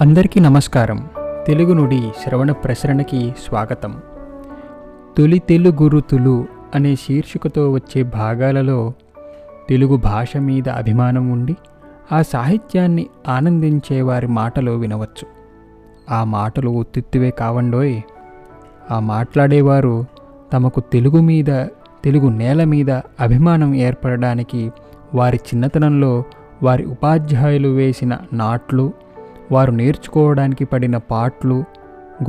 అందరికీ నమస్కారం. తెలుగు నుడి శ్రవణ ప్రసరణకి స్వాగతం. తొలి తెలుగురు తులు అనే శీర్షికతో వచ్చే భాగాలలో తెలుగు భాష మీద అభిమానం ఉండి ఆ సాహిత్యాన్ని ఆనందించే వారి మాటలు వినవచ్చు. ఆ మాటలు ఉత్తిత్తువే కావండోయ్. ఆ మాట్లాడేవారు తమకు తెలుగు మీద తెలుగు నేల మీద అభిమానం ఏర్పడడానికి వారి చిన్నతనంలో వారి ఉపాధ్యాయులు వేసిన నాట్లు వారు నేర్చుకోవడానికి పడిన పాటలు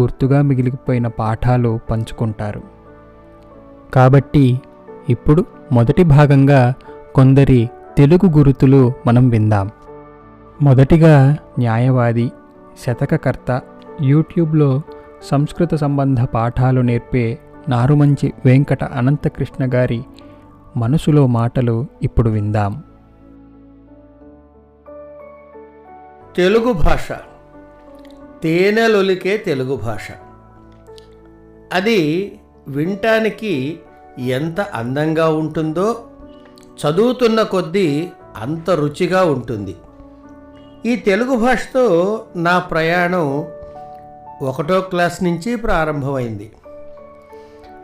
గుర్తుగా మిగిలిపోయిన పాఠాలు పంచుకుంటారు. కాబట్టి ఇప్పుడు మొదటి భాగంగా కొందరి తెలుగు గురుతులు మనం విందాం. మొదటిగా న్యాయవాది శతకకర్త యూట్యూబ్లో సంస్కృత సంబంధ పాఠాలు నేర్పే నారుమంచి వెంకట అనంతకృష్ణ గారి మనసులో మాటలు ఇప్పుడు విందాం. తెలుగు భాష. తేనెలొలికే తెలుగు భాష. అది వినటానికి ఎంత అందంగా ఉంటుందో చదువుతున్న కొద్దీ అంత రుచిగా ఉంటుంది. ఈ తెలుగు భాషతో నా ప్రయాణం ఒకటో క్లాస్ నుంచి ప్రారంభమైంది.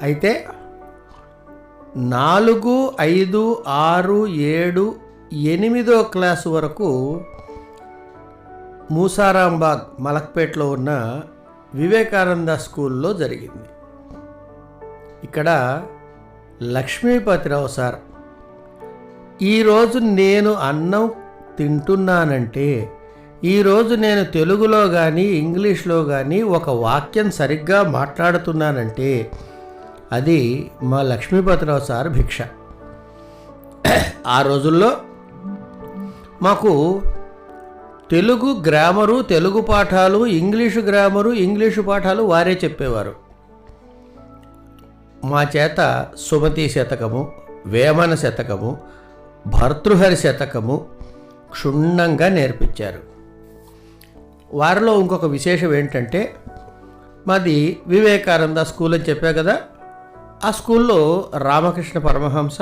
అయితే నాలుగు ఐదు ఆరు ఏడు ఎనిమిదో క్లాసు వరకు మూసారాంబాగ్ మలక్పేట్లో ఉన్న వివేకానంద స్కూల్లో జరిగింది. ఇక్కడ లక్ష్మీపతిరావు సార్ ఈరోజు నేను అన్నం తింటున్నానంటే ఈరోజు నేను తెలుగులో కానీ ఇంగ్లీష్లో కానీ ఒక వాక్యం సరిగ్గా మాట్లాడుతున్నానంటే అది మా లక్ష్మీపతిరావు సార్ భిక్ష. ఆ రోజుల్లో మాకు తెలుగు గ్రామరు తెలుగు పాఠాలు ఇంగ్లీషు గ్రామరు ఇంగ్లీషు పాఠాలు వారే చెప్పేవారు. మా చేత సుమతి శతకము వేమన శతకము భర్తృహరి శతకము క్షుణ్ణంగా నేర్పించారు. వారిలో ఇంకొక విశేషం ఏంటంటే మాది వివేకానంద స్కూల్ అని చెప్పా కదా ఆ స్కూల్లో రామకృష్ణ పరమహంస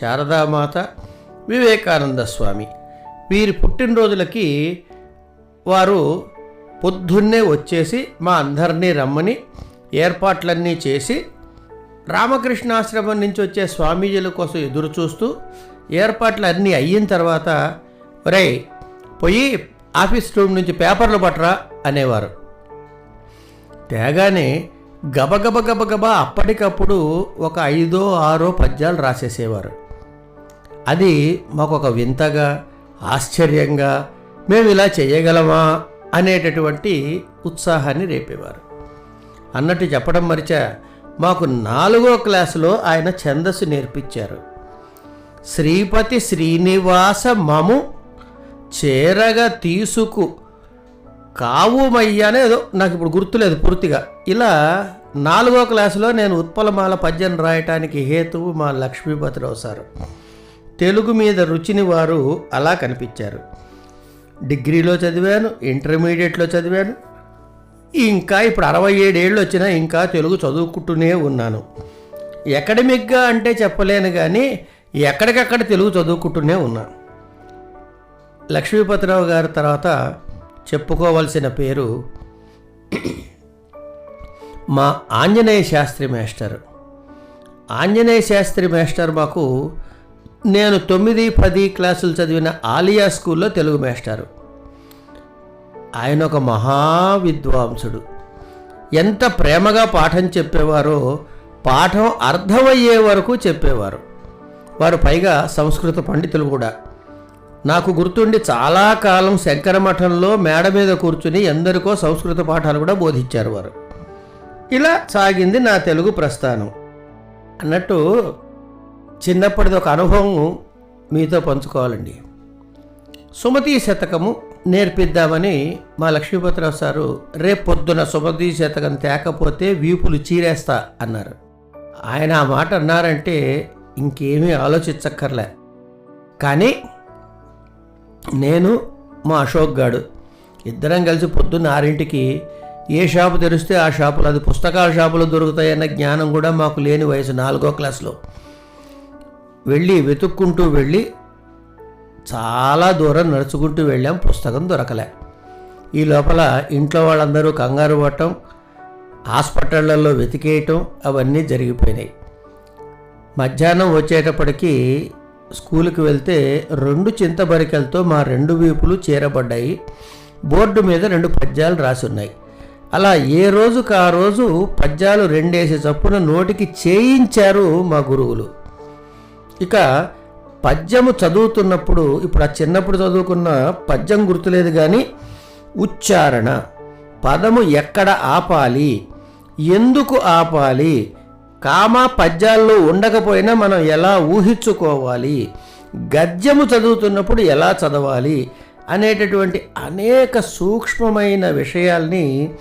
శారదామాత వివేకానంద స్వామి వీరి పుట్టినరోజులకి వారు పొద్దున్నే వచ్చేసి మా అందరినీ రమ్మని ఏర్పాట్లన్నీ చేసి రామకృష్ణాశ్రమం నుంచి వచ్చే స్వామీజీల కోసం ఎదురు చూస్తూ ఏర్పాట్లు అన్నీ అయిన తర్వాత ఒరే పోయి ఆఫీస్ రూమ్ నుంచి పేపర్లు పట్టరా అనేవారు. తేగానే గబగబ గబగబ అప్పటికప్పుడు ఒక ఐదో ఆరో పద్యాలు రాసేసేవారు. అది మాకు ఒక వింతగా ఆశ్చర్యంగా మేము ఇలా చేయగలమా? అనేటటువంటి ఉత్సాహాన్ని రేపేవారు. అన్నట్టు చెప్పడం మరిచా మాకు నాలుగో క్లాసులో ఆయన ఛందస్సు నేర్పించారు. శ్రీపతి శ్రీనివాస మము చేరగా తీసుకు కావుమయ్య ఏదో నాకు ఇప్పుడు గుర్తులేదు పూర్తిగా. ఇలా నాలుగో క్లాసులో నేను ఉత్పలమాల పద్యం రాయటానికి హేతువు మా లక్ష్మీపతిరావు సారు. తెలుగు మీద రుచిని వారు అలా కనిపించారు. డిగ్రీలో చదివాను ఇంటర్మీడియట్లో చదివాను. ఇంకా ఇప్పుడు అరవై ఏడేళ్ళు వచ్చినా ఇంకా తెలుగు చదువుకుంటూనే ఉన్నాను. ఎకడమిక్గా అంటే చెప్పలేను కానీ ఎక్కడికక్కడ తెలుగు చదువుకుంటూనే ఉన్నాను లక్ష్మీపతిరావు గారి తర్వాత చెప్పుకోవలసిన పేరు మా ఆంజనేయ శాస్త్రి మాస్టర్. ఆంజనేయ శాస్త్రి మాస్టర్ మాకు నేను తొమ్మిది పది క్లాసులు చదివిన ఆలియా స్కూల్లో తెలుగు మాస్టారు. ఆయన ఒక మహా విద్వాంసుడు ఎంత ప్రేమగా పాఠం చెప్పేవారో పాఠం అర్థమయ్యే వరకు చెప్పేవారు. వారు పైగా సంస్కృత పండితులు కూడా. నాకు గుర్తుండి చాలా కాలం శంకరమఠంలో మేడ మీద కూర్చుని ఎందరికో సంస్కృత పాఠాలు కూడా బోధించారు వారు. ఇలా సాగింది నా తెలుగు ప్రస్థానం. అన్నట్టు చిన్నప్పటిది ఒక అనుభవం మీతో పంచుకోవాలండి. సుమతి శతకము నేర్పిద్దామని మా లక్ష్మీపతిరావు సారు రేపు పొద్దున సుమతి శతకం తేకపోతే వీపులు చీరేస్తా అన్నారు. ఆయన ఆ మాట అన్నారంటే ఇంకేమీ ఆలోచించక్కర్లే. కానీ నేను మా అశోక్ గాడు ఇద్దరం కలిసి పొద్దున్న ఆరింటికి ఏ షాపు తెరిస్తే ఆ షాపులో అది పుస్తకాల షాపులో దొరుకుతాయన్న జ్ఞానం కూడా మాకు లేని వయసు నాలుగో క్లాస్లో. వెళ్ళి వెతుక్కుంటూ వెళ్ళి చాలా దూరం నడుచుకుంటూ వెళ్ళాం. పుస్తకం దొరకలే. ఈ లోపల ఇంట్లో వాళ్ళందరూ కంగారు పడటం హాస్పిటళ్ళలో వెతికేయటం అవన్నీ జరిగిపోయినాయి. మధ్యాహ్నం వచ్చేటప్పటికి స్కూల్కి వెళ్తే రెండు చింతబరికలతో మా రెండు వీపులు చేరబడ్డాయి. బోర్డు మీద రెండు పద్యాలు రాసున్నాయి. అలా ఏ రోజుకు ఆ రోజు పద్యాలు రెండేసి చప్పున నోటికి చేయించారు మా గురువులు. ఇక పద్యము చదువుతున్నప్పుడు ఇప్పుడు ఆ చిన్నప్పుడు చదువుకున్న పద్యం గుర్తులేదు కానీ ఉచ్చారణ. పదము ఎక్కడ ఆపాలి? ఎందుకు ఆపాలి? కామా పద్యాల్లో ఉండకపోయినా మనం ఎలా ఊహించుకోవాలి? గద్యము చదువుతున్నప్పుడు ఎలా చదవాలి? అనేటటువంటి అనేక సూక్ష్మమైన విషయాల్ని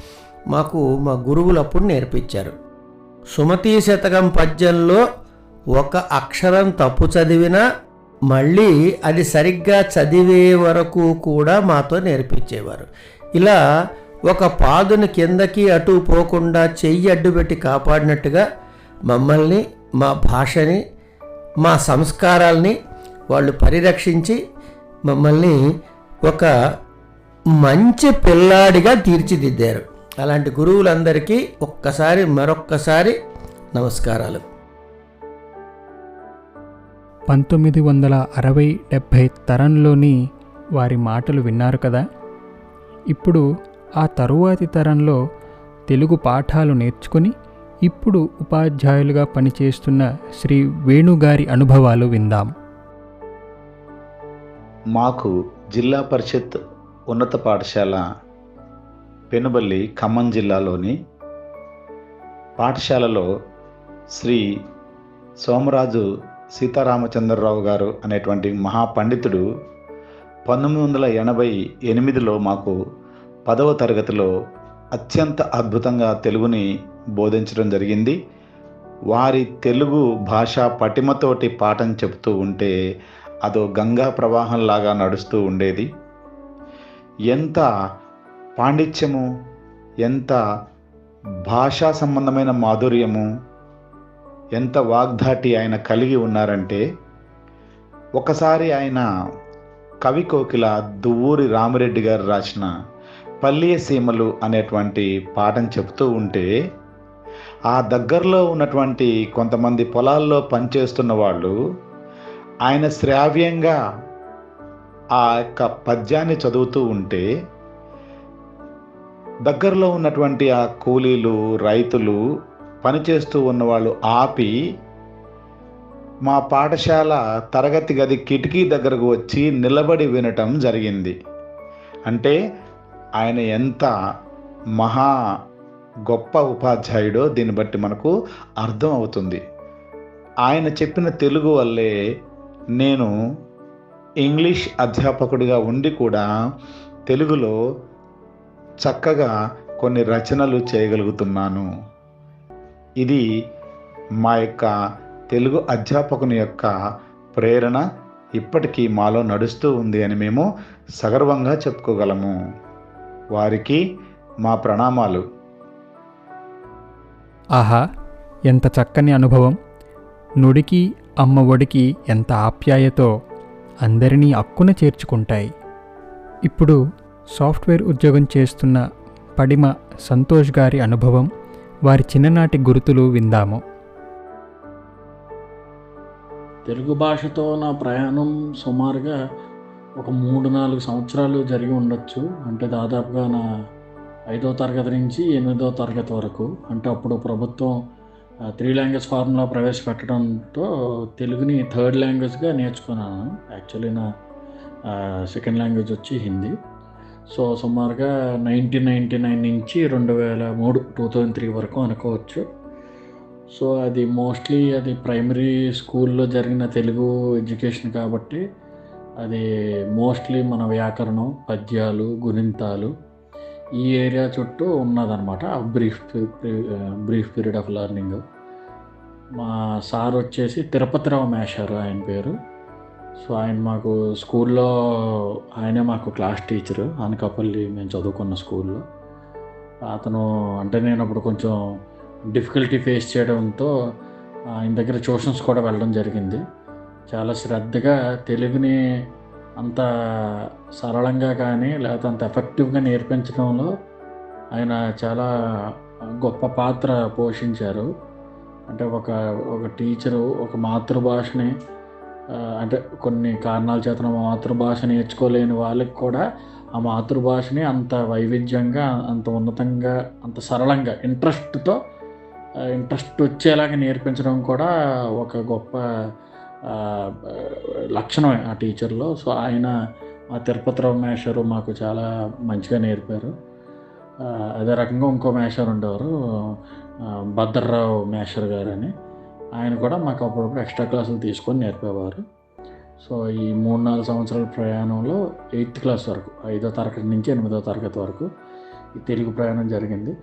మాకు మా గురువులు అప్పుడు నేర్పించారు. సుమతీ శతకం పద్యంలో ఒక అక్షరం తప్పు చదివినా మళ్ళీ అది సరిగ్గా చదివే వరకు కూడా మాతో నేర్పించేవారు. ఇలా ఒక పాదుని కిందకి అటు పోకుండా చెయ్యి అడ్డుపెట్టి కాపాడినట్టుగా మమ్మల్ని మా భాషని మా సంస్కారాల్ని వాళ్ళు పరిరక్షించి మమ్మల్ని ఒక మంచి పిల్లాడిగా తీర్చిదిద్దారు. అలాంటి గురువులందరికీ ఒక్కసారి మరొక్కసారి నమస్కారాలు. పంతొమ్మిది వందల అరవై డెబ్భై తరంలోని వారి మాటలు విన్నారు కదా? ఇప్పుడు ఆ తరువాతి తరంలో తెలుగు పాఠాలు నేర్చుకుని ఇప్పుడు ఉపాధ్యాయులుగా పనిచేస్తున్న శ్రీ వేణుగారి అనుభవాలు విందాం. మాకు జిల్లా పరిషత్ ఉన్నత పాఠశాల పెనుబల్లి ఖమ్మం జిల్లాలోని పాఠశాలలో శ్రీ సోమరాజు సీతారామచంద్రరావు గారు అనేటువంటి మహాపండితుడు పంతొమ్మిది వందల ఎనభై ఎనిమిదిలో మాకు పదవ తరగతిలో అత్యంత అద్భుతంగా తెలుగుని బోధించడం జరిగింది. వారి తెలుగు భాషా పటిమతోటి పాఠం చెబుతూ ఉంటే అదో గంగా ప్రవాహంలాగా నడుస్తూ ఉండేది. ఎంత పాండిత్యము ఎంత భాషా సంబంధమైన మాధుర్యము ఎంత వాగ్ధాటి ఆయన కలిగి ఉన్నారంటే ఒకసారి ఆయన కవి కోకిల దువ్వూరి రామిరెడ్డి గారు రాసిన పల్లియ సీమలు అనేటువంటి పాఠం చెప్తూ ఉంటే ఆ దగ్గరలో ఉన్నటువంటి కొంతమంది పొలాల్లో పనిచేస్తున్న వాళ్ళు ఆయన శ్రావ్యంగా ఆ యొక్క పద్యాన్ని చదువుతూ ఉంటే దగ్గరలో ఉన్నటువంటి ఆ కూలీలు రైతులు పనిచేస్తూ ఉన్నవాళ్ళు ఆపి మా పాఠశాల తరగతి గది కిటికీ దగ్గరకు వచ్చి నిలబడి వినటం జరిగింది. అంటే ఆయన ఎంత మహా గొప్ప ఉపాధ్యాయుడో దీన్ని బట్టి మనకు అర్థం అవుతుంది. ఆయన చెప్పిన తెలుగు వల్లే నేను ఇంగ్లీష్ అధ్యాపకుడిగా ఉండి కూడా తెలుగులో చక్కగా కొన్ని రచనలు చేయగలుగుతున్నాను. ఇది మా యొక్క తెలుగు అధ్యాపకుని యొక్క ప్రేరణ ఇప్పటికీ మాలో నడుస్తూ ఉంది అని మేము సగర్వంగా చెప్పుకోగలము. వారికి మా ప్రణామాలు. ఆహా ఎంత చక్కని అనుభవం. నుడికి అమ్మ ఒడికి ఎంత ఆప్యాయతో అందరినీ అక్కున చేర్చుకుంటాయి. ఇప్పుడు సాఫ్ట్వేర్ ఉద్యోగం చేస్తున్న పడిమ సంతోష్ గారి అనుభవం వారి చిన్ననాటి గుర్తులు విందాము. తెలుగు భాషతో నా ప్రయాణం సుమారుగా ఒక మూడు నాలుగు సంవత్సరాలు జరిగి ఉండొచ్చు. అంటే దాదాపుగా నా ఐదో తరగతి నుంచి ఎనిమిదో తరగతి వరకు. అంటే అప్పుడు ప్రభుత్వం త్రీ లాంగ్వేజ్ ఫార్ములా ప్రవేశపెట్టడంతో తెలుగుని థర్డ్ లాంగ్వేజ్గా నేర్చుకున్నాను. యాక్చువల్లీ నా సెకండ్ లాంగ్వేజ్ వచ్చి హిందీ. సో సుమారుగా నైన్టీన్ నైంటీ నైన్ నుంచి రెండు వేల మూడు టూ థౌజండ్ త్రీ వరకు అనుకోవచ్చు. సో అది మోస్ట్లీ అది ప్రైమరీ స్కూల్లో జరిగిన తెలుగు ఎడ్యుకేషన్ కాబట్టి అది మోస్ట్లీ మన వ్యాకరణం పద్యాలు గుణింతాలు ఈ ఏరియా చుట్టూ ఉన్నదనమాట brief brief period of learning మా సార్ వచ్చేసి తిరుపతిరావు మేషారు ఆయన పేరు. సో ఆయన మాకు స్కూల్లో ఆయనే మాకు క్లాస్ టీచరు. అనకాపల్లి మేము చదువుకున్న స్కూల్లో. అతను అంటే నేను అప్పుడు కొంచెం డిఫికల్టీ ఫేస్ చేయడంతో ఆయన దగ్గర ట్యూషన్స్ కూడా వెళ్ళడం జరిగింది. చాలా శ్రద్ధగా తెలుగుని అంత సరళంగా కానీ లేకపోతే అంత ఎఫెక్టివ్గా నేర్పించడంలో ఆయన చాలా గొప్ప పాత్ర పోషించారు. అంటే ఒక ఒక టీచరు ఒక మాతృభాషని అంటే కొన్ని కారణాల చేత మాతృభాష నేర్చుకోలేని వాళ్ళకి కూడా ఆ మాతృభాషని అంత వైవిధ్యంగా అంత ఉన్నతంగా అంత సరళంగా ఇంట్రెస్ట్తో ఇంట్రెస్ట్ వచ్చేలాగా నేర్పించడం కూడా ఒక గొప్ప లక్షణమే ఆ టీచర్లో. సో ఆయన మా తిరుపతిరావు మేషరు మాకు చాలా మంచిగా నేర్పారు. అదే రకంగా ఇంకో మేషర్ ఉండేవారు భద్రరావు మేషర్ గారు అని ఆయన కూడా మాకు అప్పుడప్పుడు ఎక్స్ట్రా క్లాసులు తీసుకొని నేర్పేవారు. సో ఈ మూడు నాలుగు సంవత్సరాల ప్రయాణంలో ఎయిత్ క్లాస్ వరకు ఐదో తరగతి నుంచి ఎనిమిదో తరగతి వరకు ఈ తెలుగు ప్రయాణం జరిగింది.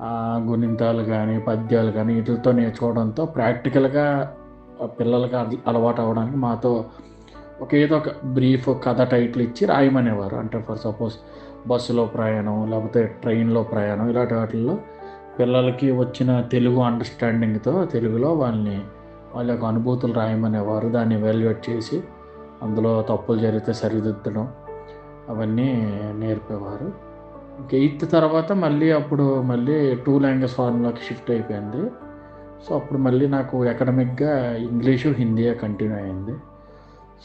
ఆ గుణింతాలు కానీ పద్యాలు కానీ వీటితో నేర్చుకోవడంతో ప్రాక్టికల్గా పిల్లలకి అలవాటు అవ్వడానికి మాతో ఒక ఏదో ఒక బ్రీఫ్ కథ టైటిల్ ఇచ్చి రాయమనేవారు. అంటే ఫర్ సపోజ్ బస్సులో ప్రయాణం లేకపోతే ట్రైన్లో ప్రయాణం ఇలాంటి వాటిల్లో పిల్లలకి వచ్చిన తెలుగు అండర్స్టాండింగ్తో తెలుగులో వాళ్ళని వాళ్ళ యొక్క అనుభూతులు రాయమనేవారు దాన్ని ఎవాల్యుయేట్ చేసి అందులో తప్పులు జరిగితే సరిదిద్దడం అవన్నీ నేర్పేవారు. ఎయిత్ తర్వాత మళ్ళీ అప్పుడు మళ్ళీ టూ లాంగ్వేజ్ ఫార్ములాకి షిఫ్ట్ అయిపోయింది. సో అప్పుడు మళ్ళీ నాకు అకాడమిక్గా ఇంగ్లీషు హిందీయే కంటిన్యూ అయింది.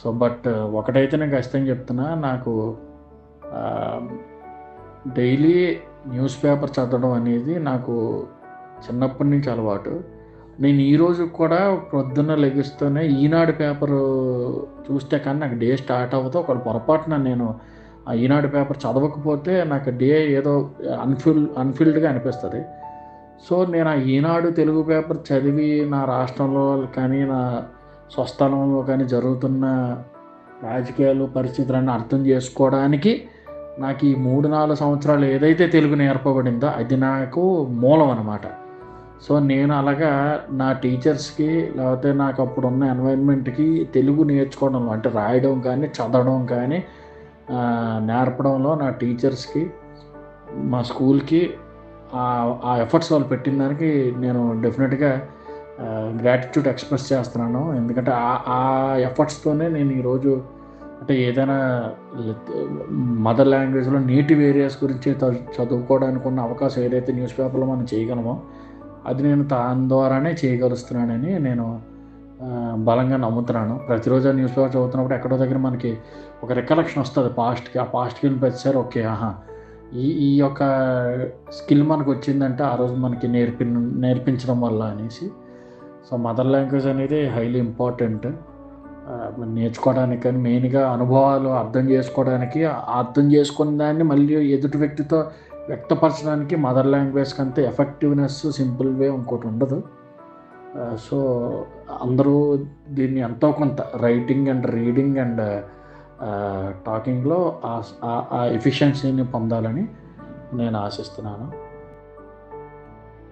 సో బట్ ఒకటైతే నేను ఖచ్చితంగా చెప్తున్నా నాకు డైలీ న్యూస్ పేపర్ చదవడం అనేది నాకు చిన్నప్పటి నుంచి అలవాటు. నేను ఈరోజు కూడా పొద్దున్న లెగిస్తూనే ఈనాడు పేపర్ చూస్తే కానీ నాకు డే స్టార్ట్ అవ్వదు. ఒక పొరపాటున నేను ఆ ఈనాడు పేపర్ చదవకపోతే నాకు డే ఏదో అన్ఫిల్ అన్ఫిల్డ్గా అనిపిస్తుంది. సో నేను ఆ ఈనాడు తెలుగు పేపర్ చదివి నా రాష్ట్రంలో కానీ నా స్వస్థలంలో కానీ జరుగుతున్న రాజకీయాలు పరిస్థితులన్నీ అర్థం చేసుకోవడానికి నాకు ఈ మూడు నాలుగు సంవత్సరాలు ఏదైతే తెలుగు నేర్పబడిందో అది నాకు మూలం అనమాట సో నేను అలాగా నా టీచర్స్కి లేకపోతే నాకు అప్పుడు ఉన్న ఎన్వైర్న్మెంట్కి తెలుగు నేర్చుకోవడంలో అంటే రాయడం కానీ చదవడం కానీ నేర్పడంలో నా టీచర్స్కి మా స్కూల్కి ఆ- ఆ ఎఫర్ట్స్ వాళ్ళు పెట్టిన దానికి నేను డెఫినెట్గా గ్రాటిట్యూడ్ ఎక్స్ప్రెస్ చేస్తున్నాను. ఎందుకంటే ఆ ఆ ఎఫర్ట్స్తోనే నేను ఈరోజు అంటే ఏదైనా మదర్ లాంగ్వేజ్లో నేటివ్ ఏరియాస్ గురించి చదువుకోవడానికి ఉన్న అవకాశం ఏదైతే న్యూస్ పేపర్లో మనం చేయగలమో అది నేను దాని ద్వారానే చేయగలుస్తున్నానని నేను బలంగా నమ్ముతున్నాను. ప్రతిరోజు ఆ న్యూస్ పేపర్ చదువుతున్నప్పుడు ఎక్కడో దగ్గర మనకి ఒక రికలెక్షన్ వస్తుంది పాస్ట్కి ఆ పాస్ట్కి వెళ్ళి ప్రతిసారి ఓకే ఆహా ఈ ఈ యొక్క స్కిల్ మనకు వచ్చిందంటే ఆ రోజు మనకి నేర్పి నేర్పించడం వల్ల అనేసి. సో మదర్ లాంగ్వేజ్ అనేది హైలీ ఇంపార్టెంట్. నేర్చుకోవడానికి కానీ మెయిన్గా అనుభవాలు అర్థం చేసుకోవడానికి అర్థం చేసుకున్న దాన్ని మళ్ళీ ఎదుటి వ్యక్తితో వ్యక్తపరచడానికి మదర్ లాంగ్వేజ్ కంటే ఎఫెక్టివ్నెస్ సింపుల్ వే ఇంకోటి ఉండదు. సో అందరూ దీన్ని ఎంతో కొంత రైటింగ్ అండ్ రీడింగ్ అండ్ టాకింగ్లో ఆ ఎఫిషియన్సీని పొందాలని నేను ఆశిస్తున్నాను.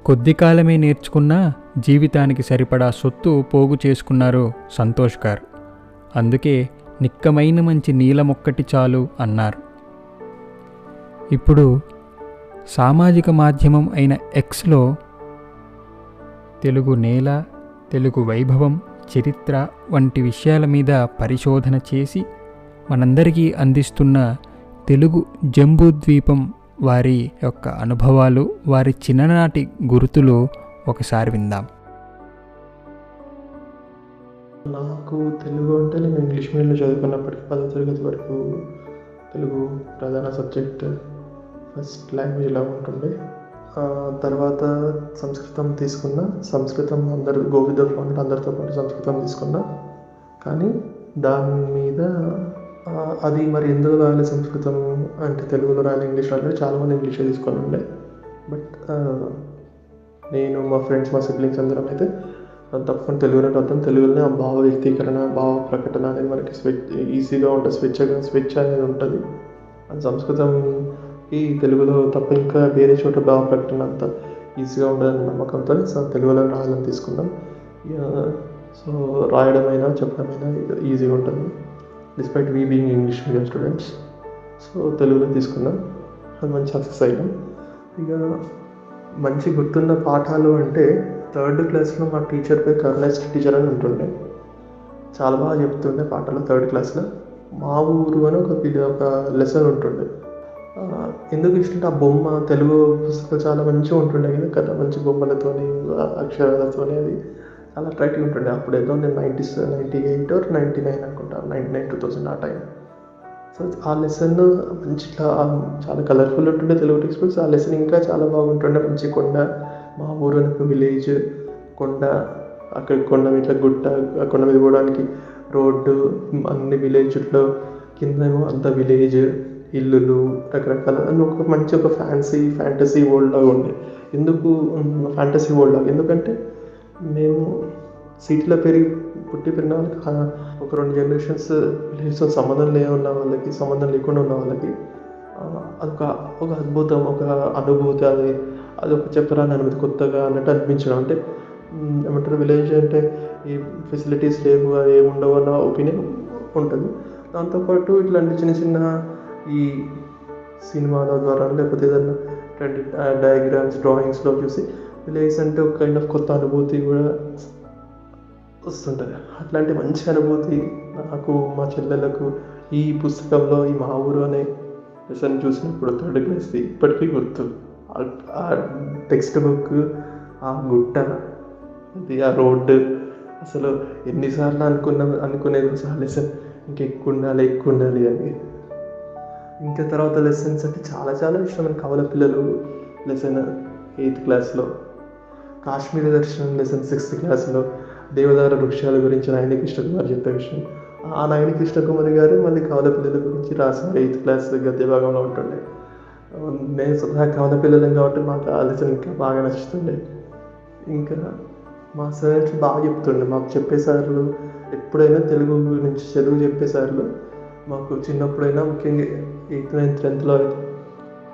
కొద్ది కాలమే నేర్చుకున్న జీవితానికి సరిపడా సొత్తు పోగు చేసుకున్నారు సంతోష్ గారు. అందుకే నిక్కమైన మంచి నీలమొక్కటి చాలు అన్నారు. ఇప్పుడు సామాజిక మాధ్యమం అయిన ఎక్స్లో తెలుగు నేల తెలుగు వైభవం చరిత్ర వంటి విషయాల మీద పరిశోధన చేసి మనందరికీ అందిస్తున్న తెలుగు జంబూద్వీపం వారి యొక్క అనుభవాలు వారి చిన్ననాటి గుర్తులు ఒకసారి విందాం. నాకు తెలుగు అంటే నేను ఇంగ్లీష్ మీడియంలో చదువుకున్నప్పటికీ పదో తరగతి వరకు తెలుగు ప్రధాన సబ్జెక్ట్ ఫస్ట్ లాంగ్వేజ్ ఇలా ఉంటుండే. తర్వాత సంస్కృతం తీసుకున్న. సంస్కృతం అందరు గోవింద ఫౌండ్ అందరితో పాటు సంస్కృతం తీసుకున్నా. కానీ దాని మీద అది మరి ఎందుకు రాయాలి సంస్కృతం అంటే తెలుగులో రాయాలి ఇంగ్లీష్ రాయాలి చాలామంది ఇంగ్లీషే తీసుకొని ఉండే. బట్ నేను మా ఫ్రెండ్స్ మా సిబ్లింగ్స్ అందరం అయితే తప్పకుండా తెలుగునే అర్థం. తెలుగులోనే ఆ భావ వ్యక్తీకరణ భావ ప్రకటన అనేది మనకి స్విచ్ ఈజీగా ఉంటుంది. స్వేచ్ఛగా స్విచ్ అనేది ఉంటుంది. అది సంస్కృతం ఈ తెలుగులో తప్ప ఇంకా వేరే చోట భావ ప్రకటన అంత ఈజీగా ఉండదని నమ్మకంతో సో తెలుగులో రాయాలని తీసుకున్నాం. సో రాయడమైనా చెప్పడమైనా ఈజీగా ఉంటుంది. Despite we being English medium students so తెలుగులో తీసుకున్నాం. అది మంచి సక్సెస్ అయ్యాం ఇక మంచి గుర్తున్న పాఠాలు అంటే థర్డ్ క్లాస్లో మా టీచర్ పేరు కరుణాస్ టీచర్ అని ఉంటుండే. చాలా బాగా చెప్తుండే పాటలు థర్డ్ క్లాస్లో. మా ఊరు అని ఒక ఒక లెసన్ ఉంటుండే. ఎందుకు ఇష్టం ఆ బొమ్మ తెలుగు పుస్తకాలు చాలా మంచిగా ఉంటుండే కదా కదా మంచి బొమ్మలతోని అక్షరాలతోని అది చాలా అట్రాక్టివ్ ఉంటుండే. అప్పుడు ఏదో నేను nineties ninety eight or ninety nine అనుకుంటా నైంటీ నైన్ టూ థౌసండ్ ఆ టైం. సో ఆ లెసన్ మంచి చాలా కలర్ఫుల్ ఉంటుండే తెలుగు టెక్స్ట్ బుక్స్. ఆ లెసన్ ఇంకా చాలా బాగుంటుండే మంచి కొండ మా ఊరు విలేజ్ కొండ అక్కడ కొండ మీద ఇట్లా గుట్ట ఆ కొండ మీద పోవడానికి రోడ్డు అన్ని విలేజ్లో కిందేమో అంత విలేజ్ ఇల్లులు రకరకాల అని ఒక మంచి ఒక ఫ్యాన్సీ ఫ్యాంటసీ వరల్డ్ లాగా ఉండే. ఎందుకు ఫ్యాంటసీ వరల్డ్ లాగా? ఎందుకంటే మేము సిటీలో పెరిగి పుట్టి పెరిగిన వాళ్ళకి ఒక రెండు జనరేషన్స్ విలేజ్తో సంబంధం లే ఉన్న వాళ్ళకి సంబంధం లేకుండా ఉన్న వాళ్ళకి అదొక ఒక అద్భుతం ఒక అనుభూతి అది. అది ఒక చెప్పరాని అనుభూతి కొత్తగా అన్నట్టు అనిపించడం. అంటే ఏమంటారు విలేజ్ అంటే ఈ ఫెసిలిటీస్ లేవు అవి ఏమి ఉండవు అన్న ఒపీనియన్ ఉంటుంది. దాంతోపాటు ఇట్లాంటి చిన్న చిన్న ఈ సినిమాల ద్వారా లేకపోతే ఏదైనా ఇట్లాంటి డయాగ్రామ్స్ డ్రాయింగ్స్లో చూసి విలేజ్ అంటే ఒక కైండ్ ఆఫ్ కొత్త అనుభూతి కూడా వస్తుంటుంది. అట్లాంటి మంచి అనుభూతి నాకు మా చెల్లెలకు ఈ పుస్తకంలో ఈ మా ఊరు అనే లెసన్ చూసినప్పుడు థర్డ్ క్లాస్ది ఇప్పటికీ గుర్తు. ఆ- టెక్స్ట్ బుక్ ఆ గుట్ట అది ఆ రోడ్డు అసలు ఎన్నిసార్లు అనుకున్నా అనుకునేది ఆ లెసన్ ఇంకా ఎక్కువ ఉండాలి ఎక్కువ ఉండాలి అని. ఇంకా తర్వాత లెసన్స్ అంటే చాలా చాలా ఇష్టమైన కవల పిల్లలు లెసన్ ఎయిత్ క్లాస్లో కాశ్మీర దర్శనం లెసన్ సిక్స్త్ క్లాస్లో దేవదార వృక్షాల గురించి నాయని కృష్ణకుమార్ చెప్పే విషయం. ఆ నాయని కృష్ణకుమారి గారు మళ్ళీ కవల పిల్లల గురించి రాసిన ఎయిత్ క్లాస్ గద్య భాగంలో ఉంటుండే. నేను స్వతహా కవల పిల్లలం కాబట్టి మాకు ఆలోచన ఇంకా బాగా నచ్చుతుండే. ఇంకా మా సార్ బాగా చెప్తుండే మాకు చెప్పేసార్లు ఎప్పుడైనా తెలుగు గురించి తెలుగు చెప్పేసార్లు మాకు చిన్నప్పుడైనా ముఖ్యంగా ఎయిత్ నైన్త్ టెన్త్లో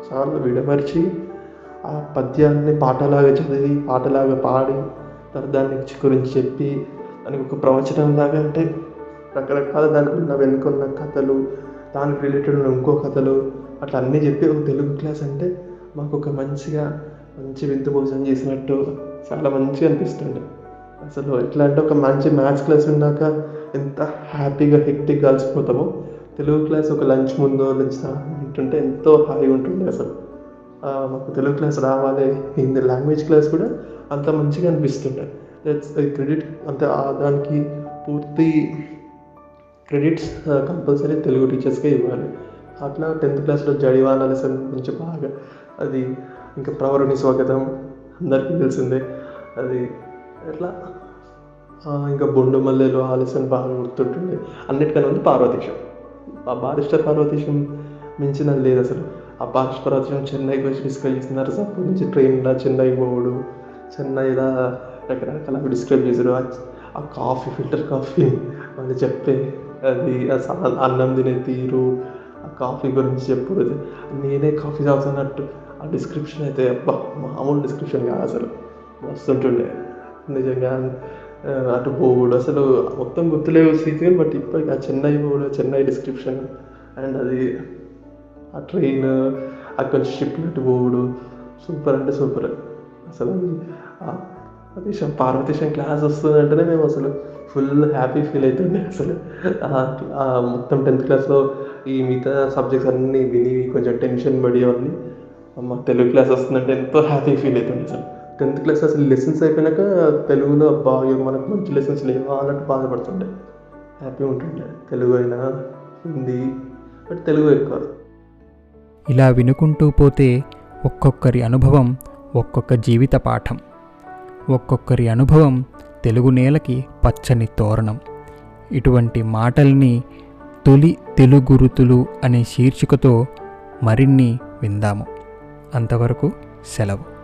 చాలా విడమర్చి ఆ పద్యాన్ని పాటలాగా చదివి పాటలాగా పాడి దాని గురించి చెప్పి దానికి ఒక ప్రవచనం లాగా అంటే రకరకాల దానికి ఉన్న వెనుకున్న కథలు దానికి రిలేటెడ్ ఉన్న ఇంకో కథలు అట్లా అన్నీ చెప్పి ఒక తెలుగు క్లాస్ అంటే మాకు ఒక మంచిగా మంచి వింత భోజనం చేసినట్టు చాలా మంచిగా అనిపిస్తుండే అసలు ఎట్లా అంటే ఒక మంచి మ్యాథ్స్ క్లాస్ ఉన్నాక ఎంత హ్యాపీగా హెక్టిక్ కలిసిపోతామో తెలుగు క్లాస్ ఒక లంచ్ ముందు లంచ్ వింటుంటే ఎంతో హాయిగా ఉంటుండే అసలు. మాకు తెలుగు క్లాస్ రావాలి హిందీ లాంగ్వేజ్ క్లాస్ కూడా అంత మంచిగా అనిపిస్తుండే. దట్స్ క్రెడిట్ అంటే దానికి పూర్తి క్రెడిట్స్ కంపల్సరీ తెలుగు టీచర్స్కే ఇవ్వాలి. అట్లా టెన్త్ క్లాస్లో జడివాన లెసన్ కొంచెం బాగా అది ఇంకా ప్రవరుని స్వాగతం అందరికీ తెలిసిందే. అది ఎట్లా? ఇంకా బొండు మల్లెలు ఆ లెసన్ బాగా గుర్తుంటుండే అన్నిటికన్నా ఉంది పార్వతీశం. ఆ బారిస్టర్ పార్వతీశం మించిన లేదు అసలు. ఆ బారిస్టర్ పార్వతీశం చెన్నైకి వచ్చి డిస్క్రైబ్ చేస్తున్నారు అప్పటి నుంచి ట్రైన్లో చెన్నై పోవడు. చెన్నైలో రకరకాల డిస్క్రైబ్ చేశారు. ఆ- ఆ కాఫీ ఫిల్టర్ కాఫీ వాళ్ళు చెప్పే అది అన్నం తినే తీరు ఆ కాఫీ గురించి చెప్పుడు నేనే కాఫీ తాగుతున్నట్టు. ఆ డిస్క్రిప్షన్ అయితే అబ్బా మామూలు డిస్క్రిప్షన్ కాదు అసలు. మస్తుంటుండే నిజంగా అటు పోవుడు అసలు మొత్తం గుర్తులేవు స్థితి బట్ ఇప్పటికి ఆ చెన్నై పోవుడు చెన్నై డిస్క్రిప్షన్ అండ్ అది ఆ ట్రైన్ అక్కడ నుంచి షిప్ అటు పోవుడు సూపర్ అంటే సూపర్ అసలు పార్వతీశం పార్వతీశం క్లాస్ వస్తుందంటేనే మేము అసలు ఫుల్ హ్యాపీ ఫీల్ అవుతుండే అసలు. మొత్తం టెన్త్ క్లాస్లో ఈ మిగతా సబ్జెక్ట్స్ అన్నీ విని కొంచెం టెన్షన్ పడి అవన్నీ మా తెలుగు క్లాస్ వస్తుందంటే ఎంతో హ్యాపీ ఫీల్ అవుతుండే అసలు. టెన్త్ క్లాస్ అసలు లెసన్స్ అయిపోయినాక తెలుగులో బాగా మనకు మంచి లెసన్స్ లేవా అన్నట్టు బాధపడుతుండే. హ్యాపీ ఉంటుండే. తెలుగు అయినా హిందీ బట్ తెలుగు ఎక్కువ. ఇలా వినుకుంటూ పోతే ఒక్కొక్కరి అనుభవం ఒక్కొక్క జీవిత పాఠం. ఒక్కొక్కరి అనుభవం తెలుగు నేలకి పచ్చని తోరణం. ఇటువంటి మాటల్ని తొలి తెలుగురుతులు అనే శీర్షికతో మరిన్ని విందాము. అంతవరకు సెలవు.